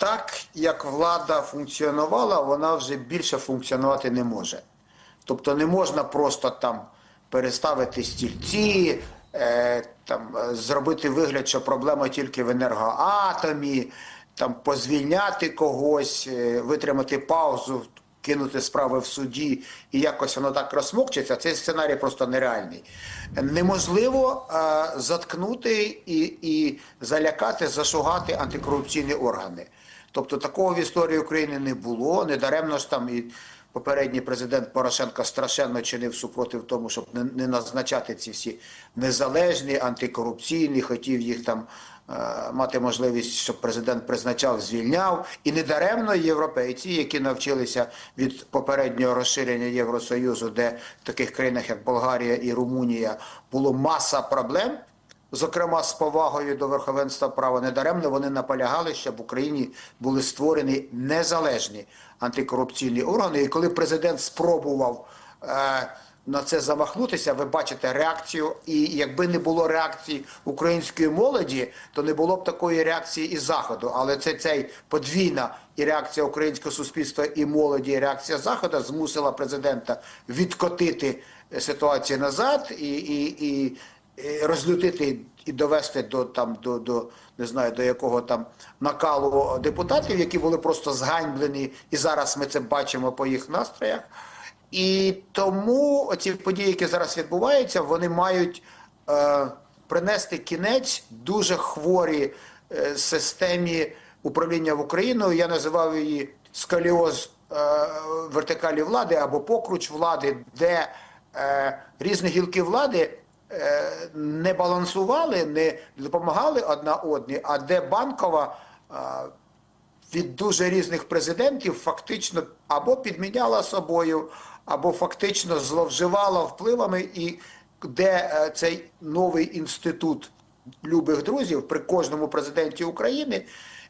так як влада функціонувала, вона вже більше функціонувати не може. Тобто не можна просто там переставити стільці, е, там, е, зробити вигляд, що проблема тільки в енергоатомі, там, позвільняти когось, е, витримати паузу, кинути справи в суді і якось воно так розсмокчиться. Цей сценарій просто нереальний. Неможливо е, заткнути і, і залякати, зашугати антикорупційні органи. Тобто такого в історії України не було. Недаремно ж там і попередній президент Порошенко страшенно чинив супротив тому, щоб не, не назначати ці всі незалежні, антикорупційні, хотів їх там е, мати можливість, щоб президент призначав, звільняв. І недаремно європейці, які навчилися від попереднього розширення Євросоюзу, де в таких країнах, як Болгарія і Румунія, було маса проблем. Зокрема, з повагою до верховенства права недаремно вони наполягали, щоб в Україні були створені незалежні антикорупційні органи. І коли президент спробував е, на це замахнутися, ви бачите реакцію. І якби не було реакції української молоді, то не було б такої реакції і заходу. Але це цей подвійна і реакція українського суспільства і молоді, і реакція заходу змусила президента відкотити ситуацію назад і. і, і розлютити і довести до там до, до не знаю до якого там накалу депутатів, які були просто зганьблені, і зараз ми це бачимо по їх настроях. І тому ці події, які зараз відбуваються, вони мають е, принести кінець дуже хворій е, системі управління в Україну. Я називав її скаліоз е, вертикалі влади або покруч влади, де е, різні гілки влади е, не балансували, не допомагали одна одній, а де банкова е, від дуже різних президентів фактично або підміняла собою, або фактично зловживала впливами, і де е, цей новий інститут любих друзів при кожному президенті України,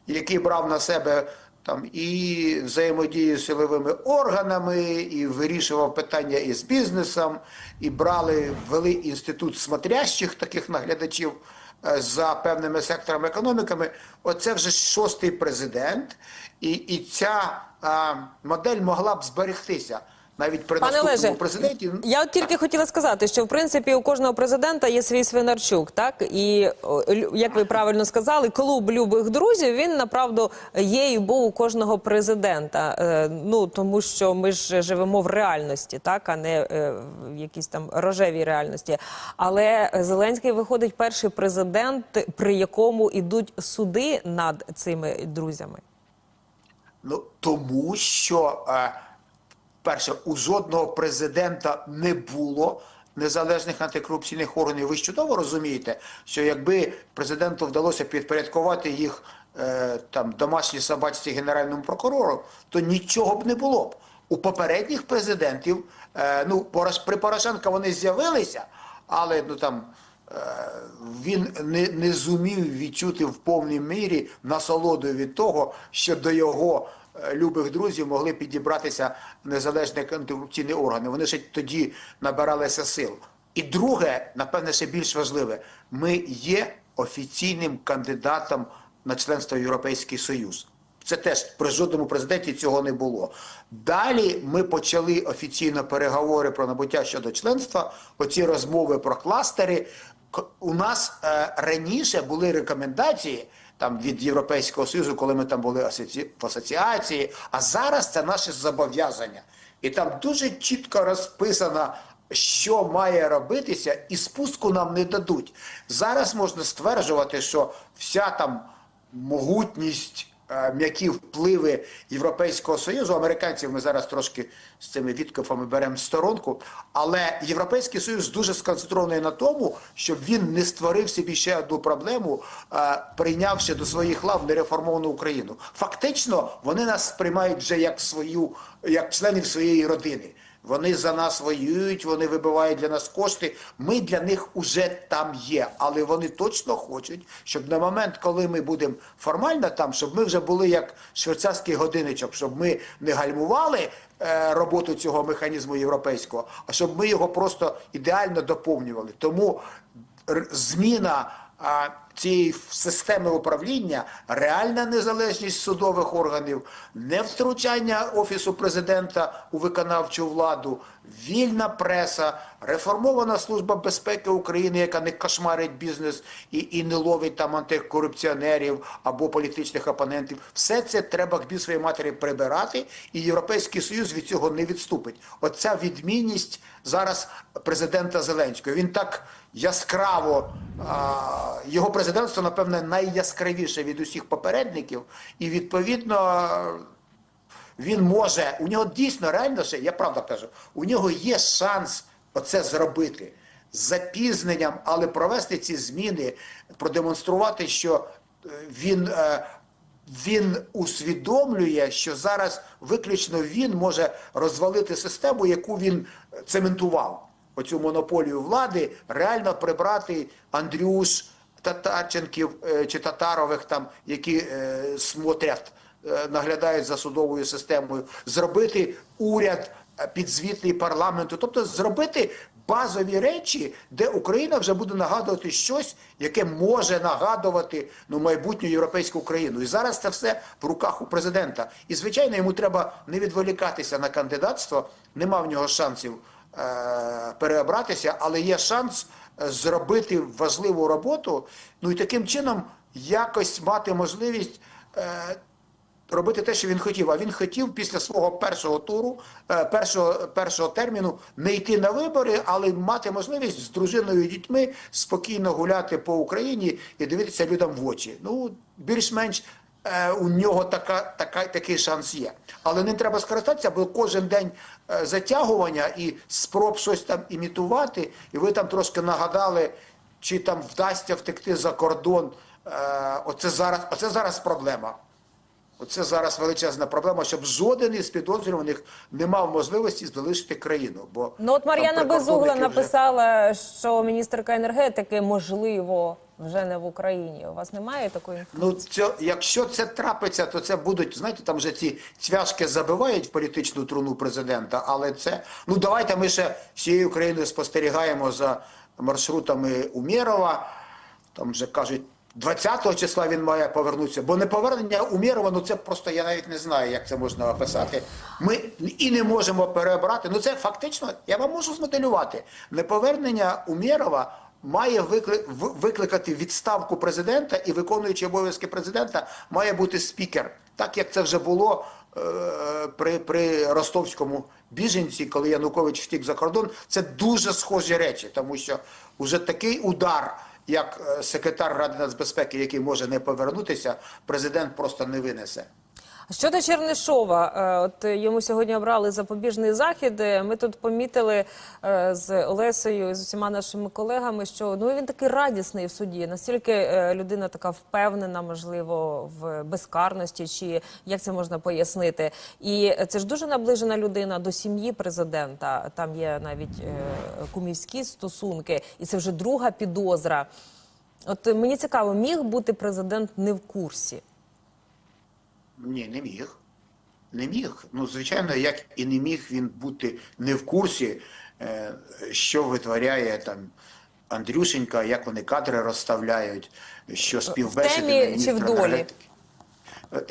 який брав на себе там і взаємодію з силовими органами, і вирішував питання із бізнесом, і брали, ввели інститут смотрящих таких наглядачів е, за певними секторами економіками. Оце вже шостий президент, і, і ця а, модель могла б зберегтися. Навіть при Пане наступному Олеже, президенті я от тільки хотіла сказати, що в принципі у кожного президента є свій свинарчук, так і як ви правильно сказали, клуб любих друзів він направду є і був у кожного президента. Е, ну тому що ми ж живемо в реальності, так а не е, в якійсь там рожевій реальності. Але Зеленський виходить перший президент, при якому ідуть суди над цими друзями. Ну тому що е, перше, у жодного президента не було незалежних антикорупційних органів. Ви чудово розумієте, що якби президенту вдалося підпорядкувати їх е, там домашній собачці генеральному прокурору, то нічого б не було б. У попередніх президентів, е, ну при Порошенка вони з'явилися, але ну там. Е, Він не, не зумів відчути в повній мірі насолоду від того, що до його любих друзів могли підібратися незалежні антикорупційні органи. Вони ще тоді набиралися сил. І друге, напевне, ще більш важливе, ми є офіційним кандидатом на членство в Європейський Союз. Це теж при жодному президенті цього не було. Далі ми почали офіційно переговори про набуття щодо членства. Оці розмови про кластери. У нас е, раніше були рекомендації там від Європейського Союзу, коли ми там були в асоціації. А зараз це наше зобов'язання. І там дуже чітко розписано, що має робитися, і спуску нам не дадуть. Зараз можна стверджувати, що вся там могутність, м'які впливи Європейського Союзу, американців ми зараз трошки з цими відкопами беремо в сторонку, але Європейський Союз дуже сконцентрований на тому, щоб він не створив собі ще одну проблему, е, прийнявши до своїх лав нереформовану Україну. Фактично, вони нас сприймають вже як свою, як членів своєї родини. Вони за нас воюють, вони вибивають для нас кошти. Ми для них уже там є, але вони точно хочуть, щоб на момент, коли ми будемо формально там, щоб ми вже були як швейцарський годинничок, щоб ми не гальмували е, роботу цього механізму європейського, а щоб ми його просто ідеально доповнювали. Тому зміна а, цієї системи управління, реальна незалежність судових органів, не втручання офісу президента у виконавчу владу, вільна преса, реформована служба безпеки України, яка не кошмарить бізнес і, і не ловить там антикорупціонерів або політичних опонентів. Все це треба к своєї матері прибирати, і Європейський Союз від цього не відступить. Оця відмінність зараз президента Зеленського. Він так яскраво а, його президентство, напевне, найяскравіше від усіх попередників, і відповідно. Він може, у нього дійсно реально ще, я правда кажу, у нього є шанс оце зробити з запізненням, але провести ці зміни, продемонструвати, що е, він, е, він усвідомлює, що зараз виключно він може розвалити систему, яку він цементував. Оцю монополію влади реально прибрати Андрюш, Татарченків е, чи Татарових, там, які е, смотрять е, наглядають за судовою системою, зробити уряд підзвітний парламенту, тобто зробити базові речі, де Україна вже буде нагадувати щось, яке може нагадувати ну, майбутню європейську Україну. І зараз це все в руках у президента. І звичайно, йому треба не відволікатися на кандидатство, нема в нього шансів переобратися, але є шанс е, зробити важливу роботу, ну і таким чином якось мати можливість. Е- робити те, що він хотів. А він хотів після свого першого туру, е, першого, першого терміну не йти на вибори, але мати можливість з дружиною і дітьми спокійно гуляти по Україні і дивитися людям в очі. Ну, більш-менш. Е, У нього така, така, такий шанс є. Але ним треба скористатися, бо кожен день е, затягування і спроб щось там імітувати, і ви там трошки нагадали, чи там вдасться втекти за кордон. Е, Оце зараз, оце зараз проблема. Оце зараз величезна проблема, щоб жоден із підозрюваних не мав можливості залишити країну. Бо Ну от Мар'яна Безугла вже- написала, що міністерка енергетики можливо вже не в Україні. У вас немає такої інформації? Ну, це, якщо це трапиться, то це будуть, знаєте, там вже ці цвяшки забивають в політичну труну президента, але це, ну давайте ми ще всією Україною спостерігаємо за маршрутами Умєрова, там вже кажуть, 20 числа він має повернутися, бо неповернення Умєрова, ну це просто, я навіть не знаю, як це можна описати. Ми і не можемо переобрати, ну це фактично, я вам можу змоделювати, неповернення Умєрова має викли- викликати відставку президента і виконуючий обов'язки президента має бути спікер, так як це вже було е, при, при ростовському біженці, коли Янукович втік за кордон. Це дуже схожі речі, тому що вже такий удар, як е, секретар Ради нацбезпеки, який може не повернутися, президент просто не винесе. Щодо Чернишова, е, от йому сьогодні обрали запобіжний захід. Е, Ми тут помітили е, з Олесею і з усіма нашими колегами, що ну він такий радісний в суді. Настільки людина така впевнена, можливо, в безкарності, чи як це можна пояснити. І це ж дуже наближена людина до сім'ї президента. Там є навіть кумівські стосунки, і це вже друга підозра. От мені цікаво, міг бути президент не в курсі. Ні, не міг. Не міг. Ну, звичайно, як і не міг він бути не в курсі, е, що витворяє там Андрюшенька, як вони кадри розставляють, що співбесіди темі чи в долі?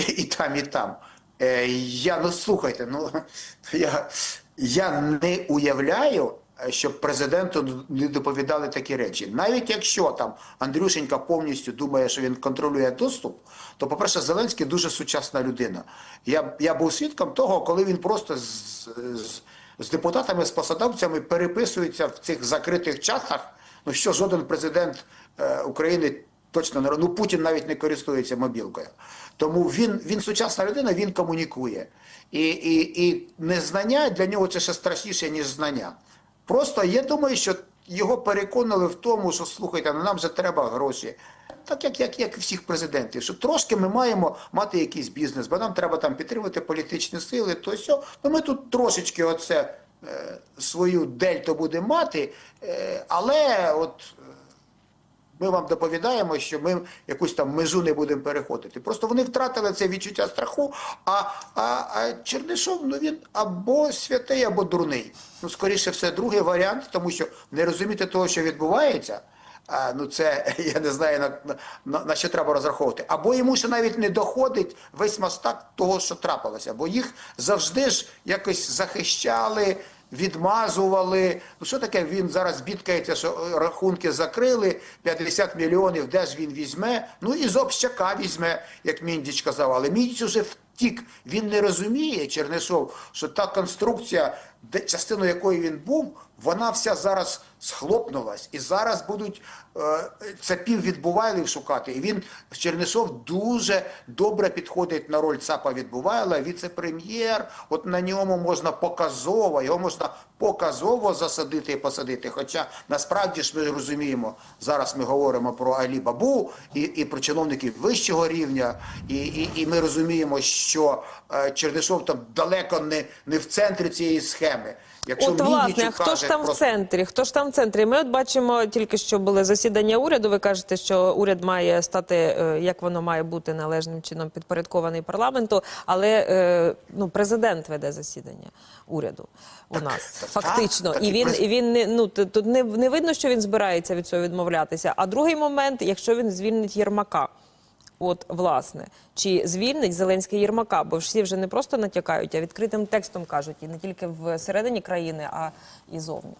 І там, і там. Е, Я, ну слухайте, ну я, я не уявляю, щоб президенту не доповідали такі речі. Навіть якщо там Андрюшенька повністю думає, що він контролює доступ, то, по-перше, Зеленський дуже сучасна людина. Я, я був свідком того, коли він просто з, з, з депутатами, з посадовцями переписується в цих закритих чатах. Ну що жоден президент е, України точно не ну Путін навіть не користується мобілкою. Тому він, він сучасна людина, він комунікує. І, і, і незнання для нього це ще страшніше, ніж знання. Просто я думаю, що його переконали в тому, що слухайте, ну нам же треба гроші. Так як, як, як і всіх президентів, що трошки ми маємо мати якийсь бізнес, бо нам треба там підтримувати політичні сили, то сьо. Ну ми тут трошечки оце е, свою дельту будемо мати, е, але от ми вам доповідаємо, що ми якусь там межу не будемо переходити. Просто вони втратили це відчуття страху. А, а, а Чернишов, ну він або святий, або дурний. Ну, скоріше все, другий варіант, тому що не розуміти того, що відбувається. а, ну це я не знаю на, на, на що треба розраховувати. Або йому ще навіть не доходить весь масштаб того, що трапилося, бо їх завжди ж якось захищали. Відмазували. Ну що таке? Він зараз бідкається, що рахунки закрили 50 мільйонів. Де ж він візьме? Ну і з общака візьме, як Міндіч казав. Але Міндіч уже втік. Він не розуміє, Чернишов, що та конструкція, де частиною якої він був, вона вся зараз схлопнулась. І зараз будуть е, цапів відбувайлів шукати. І він Чернишов дуже добре підходить на роль ЦАПа відбувайла, віце-прем'єр. От на ньому можна показово, його можна показово засадити і посадити. Хоча насправді ж ми розуміємо, зараз ми говоримо про Алі Бабу і, і про чиновників вищого рівня, і, і, і ми розуміємо, що е, Чернишов там далеко не, не в центрі цієї схеми. Якщо От власне, а хто ж там про- в центрі? Хто ж там в центрі? Ми от бачимо тільки що були засідання уряду. Ви кажете, що уряд має стати е, як воно має бути належним чином підпорядкований парламенту, але е, ну президент веде засідання уряду у нас фактично, так, і він і він не ну тут не, не видно, що він збирається від цього відмовлятися. А другий момент, якщо він звільнить Єрмака. От, власне, чи звільнить Зеленський Єрмака? Бо всі вже не просто натякають, а відкритим текстом кажуть, і не тільки всередині країни, а і зовні.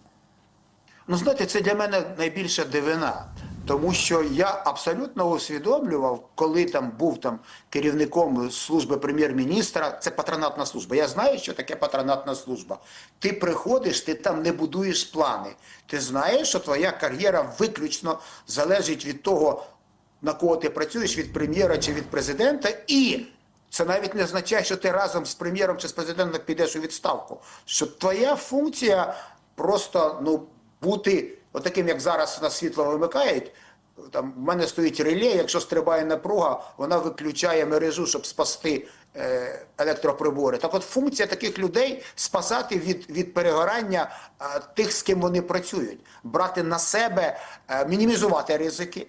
Ну, знаєте, це для мене найбільша дивина, тому що я абсолютно усвідомлював, коли там був там керівником служби прем'єр-міністра, це патронатна служба. Я знаю, що таке патронатна служба. Ти приходиш, ти там не будуєш плани. Ти знаєш, що твоя кар'єра виключно залежить від того, на кого ти працюєш, від прем'єра чи від президента, і це навіть не означає, що ти разом з прем'єром чи з президентом підеш у відставку. Що твоя функція просто ну, бути отаким, як зараз на світло вимикають. Там в мене стоїть реле, якщо стрибає напруга, вона виключає мережу, щоб спасти е, електроприбори. Так от функція таких людей спасати від, від перегорання е, тих, з ким вони працюють, брати на себе, е, мінімізувати ризики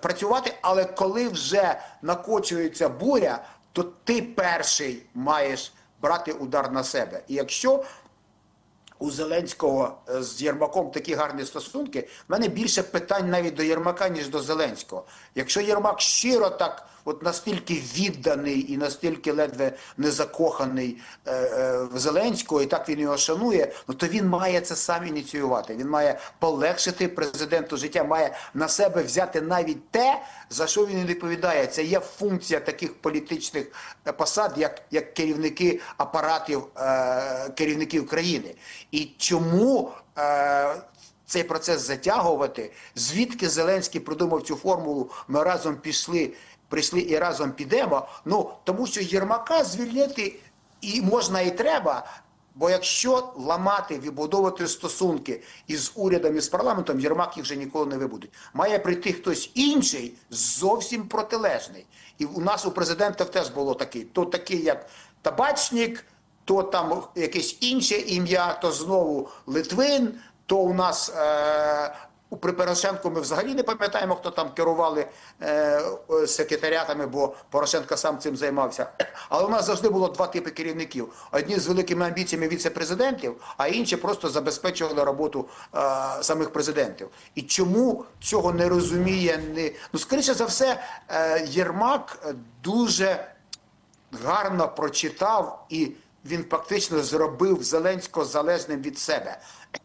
працювати, але коли вже накочується буря, то ти перший маєш брати удар на себе. І якщо у Зеленського е, з Єрмаком такі гарні стосунки, в мене більше питань навіть до Єрмака, ніж до Зеленського. Якщо Єрмак щиро так, от настільки відданий і настільки ледве не закоханий е, е, в Зеленського, і так він його шанує, ну то він має це сам ініціювати. Він має полегшити президенту життя, має на себе взяти навіть те, за що він не відповідає. Це є функція таких політичних е, посад, як, як керівники апаратів е, керівників країни. І чому е, цей процес затягувати? Звідки Зеленський придумав цю формулу? Ми разом пішли, прийшли і разом підемо. Ну тому що Єрмака звільнити і можна, і треба. Бо якщо ламати, вибудовувати стосунки із урядом і з парламентом, Єрмак їх вже ніколи не вибудуть. Має прийти хтось інший, зовсім протилежний. І у нас у президента теж було такий. То такий, як табачник, то там якесь інше ім'я, то знову Литвин, то у нас е, у Порошенку ми взагалі не пам'ятаємо, хто там керували е, секретаріатами, бо Порошенко сам цим займався. Але у нас завжди було два типи керівників: одні з великими амбіціями віце-президентів, а інші просто забезпечували роботу е, самих президентів. І чому цього не розуміє? Не... Ну, скоріше за все, е, Єрмак дуже гарно прочитав і він фактично зробив Зеленського залежним від себе.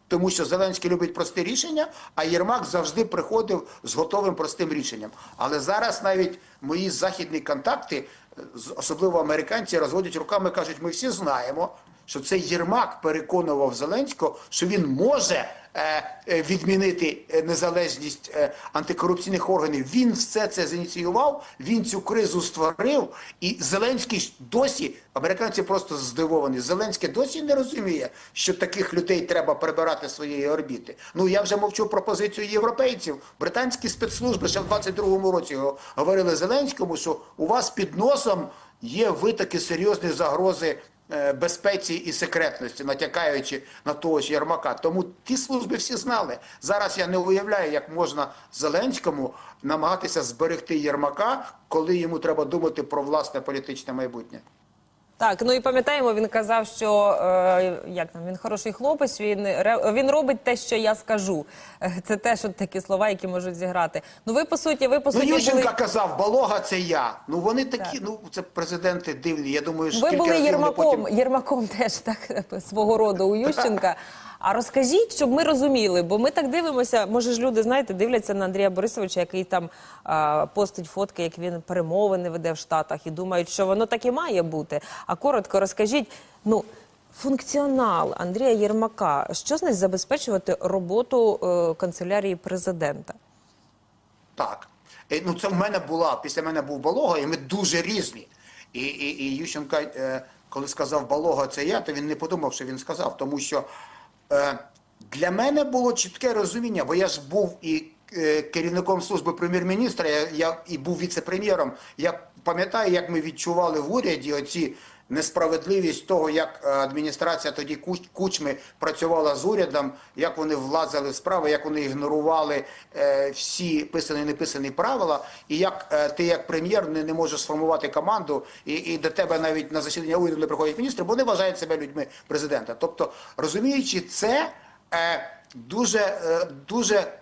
Тому що Зеленський любить прості рішення, а Єрмак завжди приходив з готовим простим рішенням. Але зараз навіть мої західні контакти, особливо американці, розводять руками, кажуть, ми всі знаємо, що цей Єрмак переконував Зеленського, що він може е, е, відмінити е, незалежність е, антикорупційних органів. Він все це зініціював, він цю кризу створив, і Зеленський досі, американці просто здивовані. Зеленський досі не розуміє, що таких людей треба прибирати з своєї орбіти. Ну я вже мовчу про позицію європейців. Британські спецслужби ще в 22-му році го- говорили Зеленському, що у вас під носом є витоки серйозні загрози е, безпеці і секретності, натякаючи на того ж Єрмака. Тому ті служби всі знали. Зараз я не уявляю, як можна Зеленському намагатися зберегти Єрмака, коли йому треба думати про власне політичне майбутнє. Так, ну і пам'ятаємо, він казав, що е, як там він хороший хлопець. Він він робить те, що я скажу. Е, Це теж от такі слова, які можуть зіграти. Ну ви по суті, ви по Ну, суті Ющенко були, казав, Балога це я. Ну вони такі, ну це президенти дивні. Я думаю, що ви були Єрмаком. потім... Єрмаком теж так свого роду у Ющенка. А розкажіть, щоб ми розуміли, бо ми так дивимося. Може ж люди знаєте, дивляться на Андрія Борисовича, який там а, постить фотки, як він перемовини веде в Штатах, і думають, що воно так і має бути. А коротко розкажіть, ну. Функціонал Андрія Єрмака, що значить забезпечувати роботу е, канцелярії президента? Так. Е, Ну, це в мене була, після мене був Балога, і ми дуже різні. І, і, і Ющенко, е, коли сказав Балога, це я, то він не подумав, що він сказав, тому що для мене було чітке розуміння, бо я ж був і е, керівником служби прем'єр-міністра, я, я і був віце-прем'єром. Я пам'ятаю, як ми відчували в уряді оці несправедливість того, як е, адміністрація тоді Куч- Кучми працювала з урядом, як вони влазили в справи, як вони ігнорували е, всі писані неписані правила, і як е, ти як прем'єр не, не можеш сформувати команду, і, і до тебе навіть на засідання уряду не приходять міністри, бо вони вважають себе людьми президента. Тобто, розуміючи це, дуже, дуже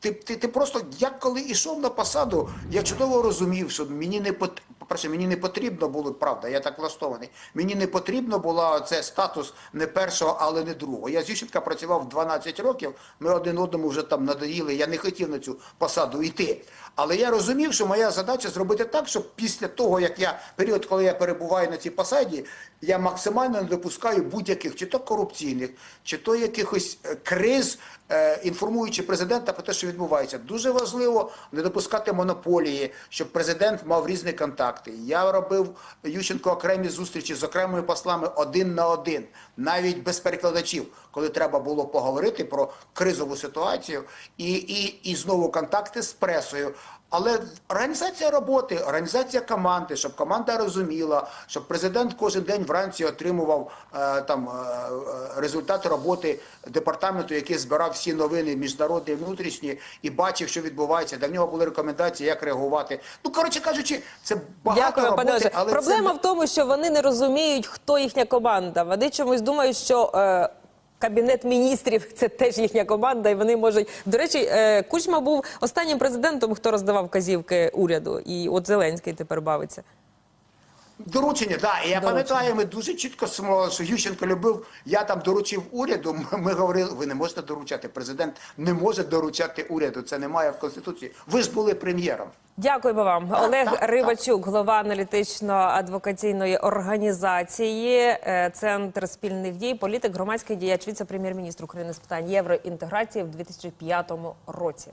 ти, ти, ти просто як коли йшов на посаду, я чудово розумів, що мені не пот... по-перше, мені не потрібно було правда, я так влаштований. Мені не потрібно було це статус не першого, але не другого. Я з Ющенка працював 12 років. Ми один одному вже там надоїли. Я не хотів на цю посаду йти. Але я розумів, що моя задача зробити так, щоб після того, як я період, коли я перебуваю на цій посаді, я максимально не допускаю будь-яких чи то корупційних, чи то якихось е, криз, е, інформуючи президента про те, що відбувається. Дуже важливо не допускати монополії, щоб президент мав різні контакти. Я робив Ющенко окремі зустрічі з окремими послами один на один, навіть без перекладачів, коли треба було поговорити про кризову ситуацію, і, і, і знову контакти з пресою. Але організація роботи, організація команди, щоб команда розуміла, щоб президент кожен день вранці отримував е, там е, е, результати роботи департаменту, який збирав всі новини міжнародні внутрішні, і бачив, що відбувається. Для нього були рекомендації, як реагувати. Ну коротше кажучи, це багато Дякую, роботи, пане але Проблема це... в тому, що вони не розуміють, хто їхня команда. Вони чомусь думають, що. Е... Кабінет міністрів це теж їхня команда, і вони можуть. До речі, е, Кучма був останнім президентом, хто роздавав казівки уряду, і от Зеленський тепер бавиться. Доручення, так. Я пам'ятаю, ми дуже чітко що Ющенко любив, я там доручив уряду, ми, ми говорили, ви не можете доручати, президент не може доручати уряду, це немає в Конституції. Ви ж були прем'єром. Дякуємо вам, Олег Рибачук, голова аналітично-адвокаційної організації, е, Центр спільних дій, політик, громадський діяч, віце-прем'єр-міністр України з питань євроінтеграції в 2005 році.